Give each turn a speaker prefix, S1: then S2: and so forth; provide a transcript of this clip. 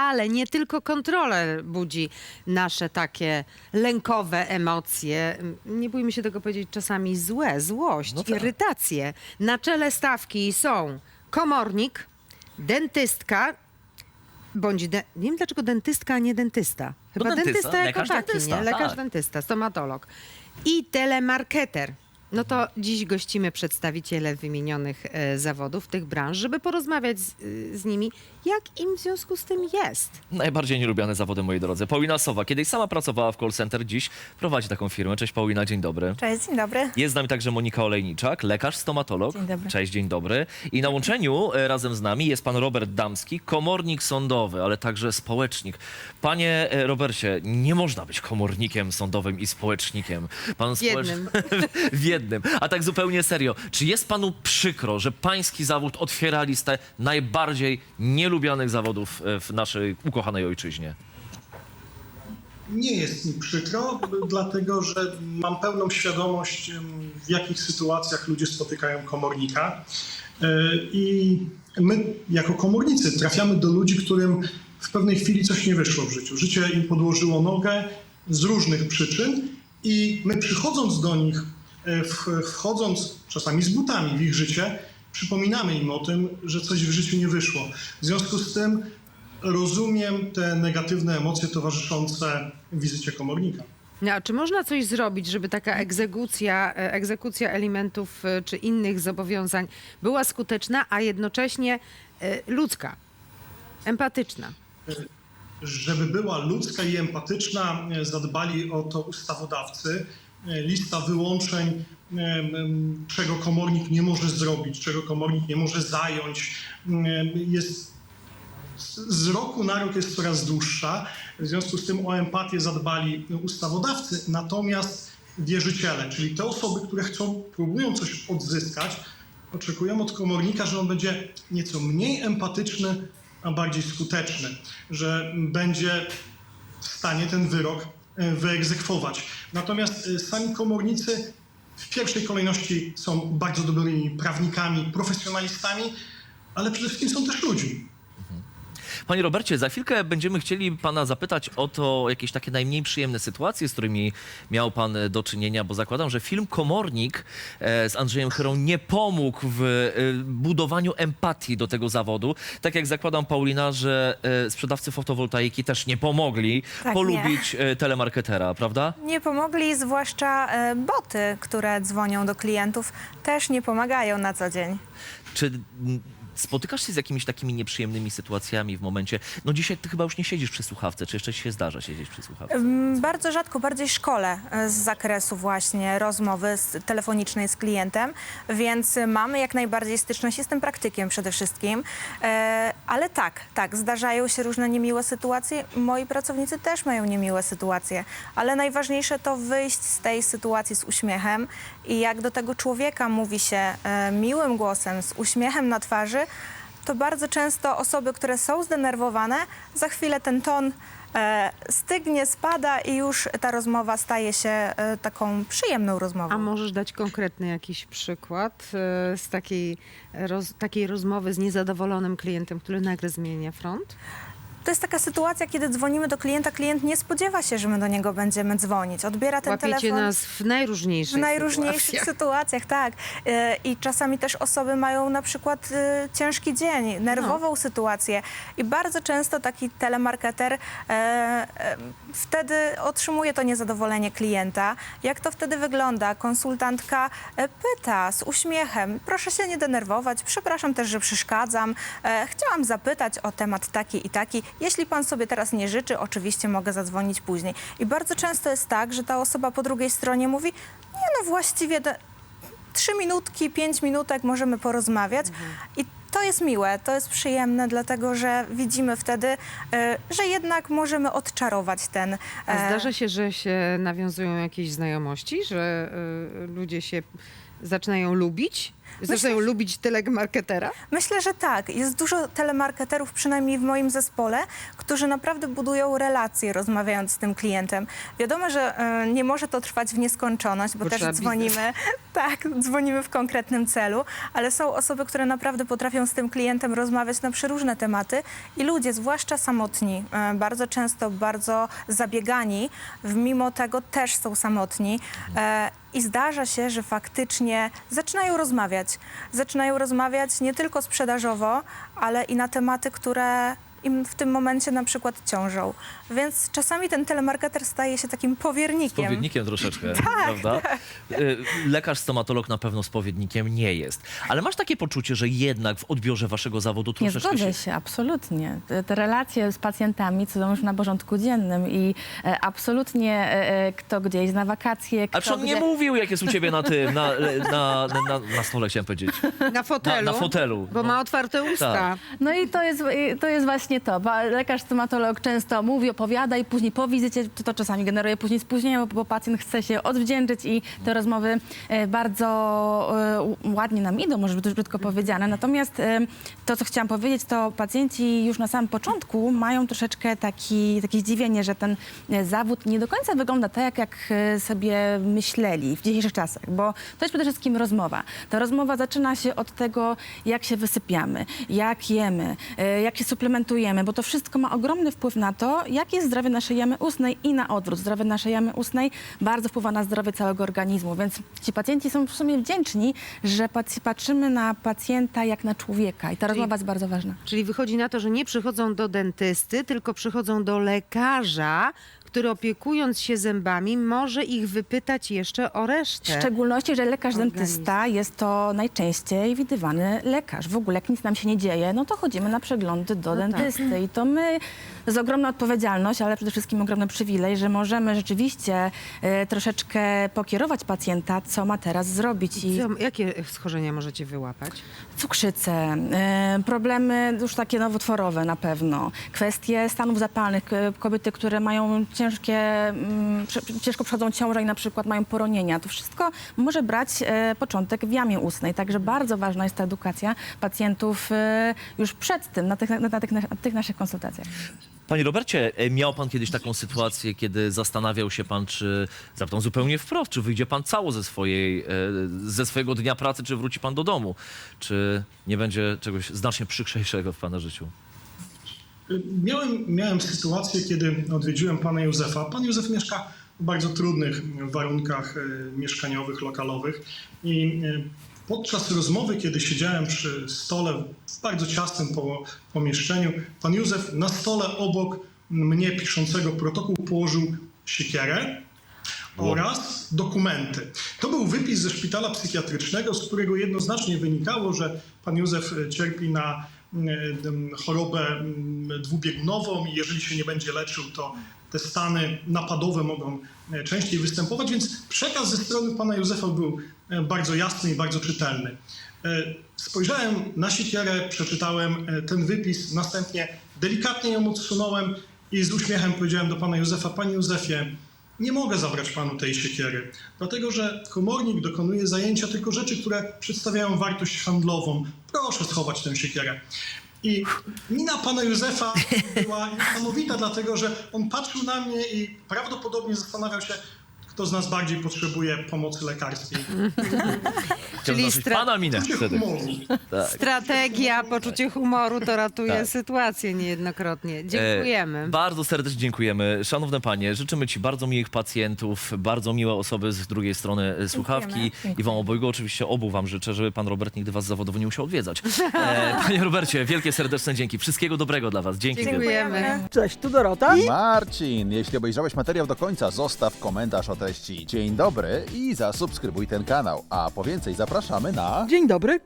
S1: ale nie tylko kontroler budzi nasze takie lękowe emocje. Nie bójmy się tego powiedzieć czasami złe, złość,
S2: No tak.
S1: irytacje. Na czele stawki są komornik, dentystka, bądź de- nie wiem dlaczego dentystka, a nie dentysta. Chyba
S2: No dentysta,
S1: dentysta jako
S2: lekarz
S1: taki,
S2: dentysta,
S1: nie? Lekarz
S2: tak.
S1: dentysta, stomatolog. I telemarketer. No to dziś gościmy przedstawiciele wymienionych e, zawodów, tych branż, żeby porozmawiać z, y, z nimi, jak im w związku z tym jest.
S2: Najbardziej nielubiane zawody, moi drodzy. Paulina Sowa, kiedyś sama pracowała w call center, dziś prowadzi taką firmę. Cześć Paulina, dzień dobry.
S3: Cześć, dzień dobry.
S2: Jest z nami także Monika Olejniczak, lekarz, stomatolog.
S3: Dzień dobry.
S2: Cześć, dzień dobry. I na łączeniu e, razem z nami jest pan Robert Damski, komornik sądowy, ale także społecznik. Panie e, Robercie, nie można być komornikiem sądowym i społecznikiem. Pan
S1: W jednym.
S2: w jednym. A tak zupełnie serio, czy jest panu przykro, że pański zawód otwiera listę najbardziej nielubianych zawodów e, w naszej ukochanej ojczyźnie?
S4: Nie jest mi przykro, dlatego że mam pełną świadomość, w jakich sytuacjach ludzie spotykają komornika. E, I my, jako komornicy, trafiamy do ludzi, którym w pewnej chwili coś nie wyszło w życiu. Życie im podłożyło nogę z różnych przyczyn, i my przychodząc do nich, wchodząc czasami z butami w ich życie, przypominamy im o tym, że coś w życiu nie wyszło. W związku z tym rozumiem te negatywne emocje towarzyszące wizycie komornika.
S1: No, a czy można coś zrobić, żeby taka egzekucja, e, egzekucja alimentów e, czy innych zobowiązań była skuteczna, a jednocześnie e, ludzka, empatyczna?
S4: Żeby była ludzka i empatyczna, e, zadbali o to ustawodawcy. E, Lista wyłączeń, em, czego komornik nie może zrobić, czego komornik nie może zająć, em, jest z- roku na rok jest coraz dłuższa. W związku z tym o empatię zadbali ustawodawcy, natomiast wierzyciele, czyli te osoby, które chcą, próbują coś odzyskać, oczekują od komornika, że on będzie nieco mniej empatyczny, a bardziej skuteczny, że będzie w stanie ten wyrok e, wyegzekwować. Natomiast e, sami komornicy w pierwszej kolejności są bardzo dobrymi prawnikami, profesjonalistami, ale przede wszystkim są też ludźmi.
S2: Panie Robercie, za chwilkę będziemy chcieli pana zapytać o to jakieś takie najmniej przyjemne sytuacje, z którymi miał pan do czynienia, bo zakładam, że film Komornik e, z Andrzejem Chyrą nie pomógł w e, budowaniu empatii do tego zawodu. Tak jak zakładam, Paulina, że e, sprzedawcy fotowoltaiki też nie pomogli
S3: Tak,
S2: polubić e, telemarketera, prawda?
S3: Nie pomogli, zwłaszcza e, boty, które dzwonią do klientów, też nie pomagają na co dzień.
S2: Czy mm, spotykasz się z jakimiś takimi nieprzyjemnymi sytuacjami w momencie, no dzisiaj ty chyba już nie siedzisz przy słuchawce, czy jeszcze się zdarza siedzieć przy słuchawce?
S3: Bardzo rzadko, bardziej szkole e, z zakresu właśnie rozmowy z, telefonicznej z klientem, więc mamy jak najbardziej styczność, jestem praktykiem przede wszystkim, e, ale tak, tak, zdarzają się różne niemiłe sytuacje, moi pracownicy też mają niemiłe sytuacje, ale najważniejsze to wyjść z tej sytuacji z uśmiechem i jak do tego człowieka mówi się e, miłym głosem, z uśmiechem na twarzy, to bardzo często osoby, które są zdenerwowane, za chwilę ten ton e, stygnie, spada i już ta rozmowa staje się e, taką przyjemną rozmową.
S1: A możesz dać konkretny jakiś przykład e, z takiej, roz, takiej rozmowy z niezadowolonym klientem, który nagle zmienia front?
S3: To jest taka sytuacja, kiedy dzwonimy do klienta, klient nie spodziewa się, że my do niego będziemy dzwonić. Odbiera ten
S1: Łapiecie
S3: telefon.
S1: nas w najróżniejszych
S3: W najróżniejszych
S1: sytuacjach.
S3: tak. E, I czasami też osoby mają na przykład e, ciężki dzień, nerwową sytuację. I bardzo często taki telemarketer e, wtedy otrzymuje to niezadowolenie klienta. Jak to wtedy wygląda? Konsultantka pyta z uśmiechem, proszę się nie denerwować, przepraszam też, że przeszkadzam. Chciałam zapytać o temat taki i taki. Jeśli pan sobie teraz nie życzy, oczywiście mogę zadzwonić później. I bardzo często jest tak, że ta osoba po drugiej stronie mówi, nie no właściwie trzy minutki, pięć minutek możemy porozmawiać i to jest miłe, to jest przyjemne, dlatego że widzimy wtedy, e, że jednak możemy odczarować ten...
S1: A
S3: e,
S1: zdarza się, że się nawiązują jakieś znajomości, że y, ludzie się zaczynają lubić? Zaczynają lubić telemarketera?
S3: Myślę, że tak. Jest dużo telemarketerów, przynajmniej w moim zespole, którzy naprawdę budują relacje, rozmawiając z tym klientem. Wiadomo, że e, nie może to trwać w nieskończoność, bo,
S1: Bo
S3: też
S1: trzeba
S3: dzwonimy, tak, dzwonimy w konkretnym celu, ale są osoby, które naprawdę potrafią z tym klientem rozmawiać na przeróżne tematy i ludzie, zwłaszcza samotni, e, bardzo często bardzo zabiegani, w- mimo tego też są samotni. E, I zdarza się, że faktycznie zaczynają rozmawiać. Zaczynają rozmawiać nie tylko sprzedażowo, ale i na tematy, które im w tym momencie na przykład ciążą. Więc czasami ten telemarketer staje się takim powiernikiem.
S2: Spowiednikiem troszeczkę,
S3: Tak,
S2: prawda? Y, Lekarz stomatolog na pewno spowiednikiem nie jest. Ale masz takie poczucie, że jednak w odbiorze waszego zawodu
S5: Nie
S2: troszeczkę
S5: zgodzę
S2: się...
S5: się, absolutnie. Te, te relacje z pacjentami są już na porządku dziennym i e, absolutnie e, e, kto gdzieś na wakacje, kto
S2: A czy on nie
S5: gdzie...
S2: mówił, jak jest u ciebie na tym, na, na, na, na, na stole chciałem powiedzieć.
S1: Na fotelu.
S2: Na, na fotelu.
S1: Bo
S2: no.
S1: ma otwarte usta.
S2: Tak.
S5: No i to jest, i to jest właśnie to. Ba- Lekarz stomatolog często mówi, opowiada i później po wizycie to, to czasami generuje później spóźnienie, bo, pacjent chce się odwdzięczyć i te rozmowy e, bardzo e, ładnie nam idą, może być brzydko powiedziane. Natomiast e, to, co chciałam powiedzieć, to pacjenci już na samym początku mają troszeczkę taki, takie zdziwienie, że ten zawód nie do końca wygląda tak, jak, sobie myśleli w dzisiejszych czasach, bo to jest przede wszystkim rozmowa. Ta rozmowa zaczyna się od tego, jak się wysypiamy, jak jemy, jak się suplementujemy, bo to wszystko ma ogromny wpływ na to, jak jest zdrowie naszej jamy ustnej i na odwrót. Zdrowie naszej jamy ustnej bardzo wpływa na zdrowie całego organizmu, więc ci pacjenci są w sumie wdzięczni, że patrzymy na pacjenta jak na człowieka i ta rozmowa jest bardzo ważna.
S1: Czyli wychodzi na to, że nie przychodzą do dentysty, tylko przychodzą do lekarza, który opiekując się zębami może ich wypytać jeszcze o
S5: W
S1: resztę.
S5: szczególności, że lekarz
S1: Organizm.
S5: dentysta jest to najczęściej widywany lekarz. W ogóle jak nic nam się nie dzieje, no to chodzimy na przeglądy do
S1: No tak.
S5: dentysty. I to my, jest ogromna odpowiedzialność, ale przede wszystkim ogromny przywilej, że możemy rzeczywiście e, troszeczkę pokierować pacjenta, co ma teraz zrobić. I
S1: Co, jakie schorzenia możecie wyłapać?
S5: cukrzycę, e, problemy już takie nowotworowe na pewno, kwestie stanów zapalnych, k- kobiety, które mają ciężkie, mm, ciężko przechodzą ciążę i na przykład mają poronienia. To wszystko może brać e, początek w jamie ustnej, także bardzo ważna jest ta edukacja pacjentów e, już przed tym, na tych, na, tych, na tych naszych konsultacjach.
S2: Panie Robercie, e, miał pan kiedyś taką sytuację, kiedy zastanawiał się pan, czy, zapytam zupełnie wprost, czy wyjdzie pan cało ze, swojej, ze swojego dnia pracy, czy wróci pan do domu? Czy nie będzie czegoś znacznie przykrzejszego w pana życiu?
S4: Miałem, miałem sytuację, kiedy odwiedziłem pana Józefa. Pan Józef mieszka w bardzo trudnych warunkach e, mieszkaniowych, lokalowych i e, podczas rozmowy, kiedy siedziałem przy stole w bardzo ciasnym po, pomieszczeniu, pan Józef na stole obok mnie piszącego protokół położył siekierę oraz dokumenty. To był wypis ze szpitala psychiatrycznego, z którego jednoznacznie wynikało, że pan Józef cierpi na chorobę mm, dwubiegunową i jeżeli się nie będzie leczył, to te stany napadowe mogą e, częściej występować, więc przekaz ze strony pana Józefa był e, bardzo jasny i bardzo czytelny. Spojrzałem na siekierę, przeczytałem ten wypis, następnie delikatnie ją odsunąłem i z uśmiechem powiedziałem do pana Józefa, panie Józefie, nie mogę zabrać panu tej siekiery, dlatego że komornik dokonuje zajęcia tylko rzeczy, które przedstawiają wartość handlową. Proszę schować tę siekierę. I mina pana Józefa była niesamowita, dlatego że on patrzył na mnie i prawdopodobnie zastanawiał się, kto z nas bardziej potrzebuje pomocy lekarskiej.
S1: Czyli
S2: zobaczyć
S1: stra-
S2: pana minę wtedy. Tak.
S1: Strategia, poczucie humoru to ratuje
S2: Tak.
S1: sytuację niejednokrotnie. Dziękujemy.
S2: E, bardzo serdecznie dziękujemy. Szanowne panie, życzymy ci bardzo miłych pacjentów, bardzo miłe osoby z drugiej strony e, słuchawki i wam obojgu oczywiście obu wam życzę, żeby pan Robert nigdy was zawodowo nie musiał odwiedzać. E, panie Robercie, wielkie serdeczne dzięki. Wszystkiego dobrego dla was. Dzięki.
S1: Dziękujemy.
S6: Cześć, tu Dorota.
S7: Marcin, jeśli obejrzałeś materiał do końca, zostaw komentarz o treści. Dzień dobry i zasubskrybuj ten kanał. A po więcej zapraszamy na...
S6: Dzień dobry,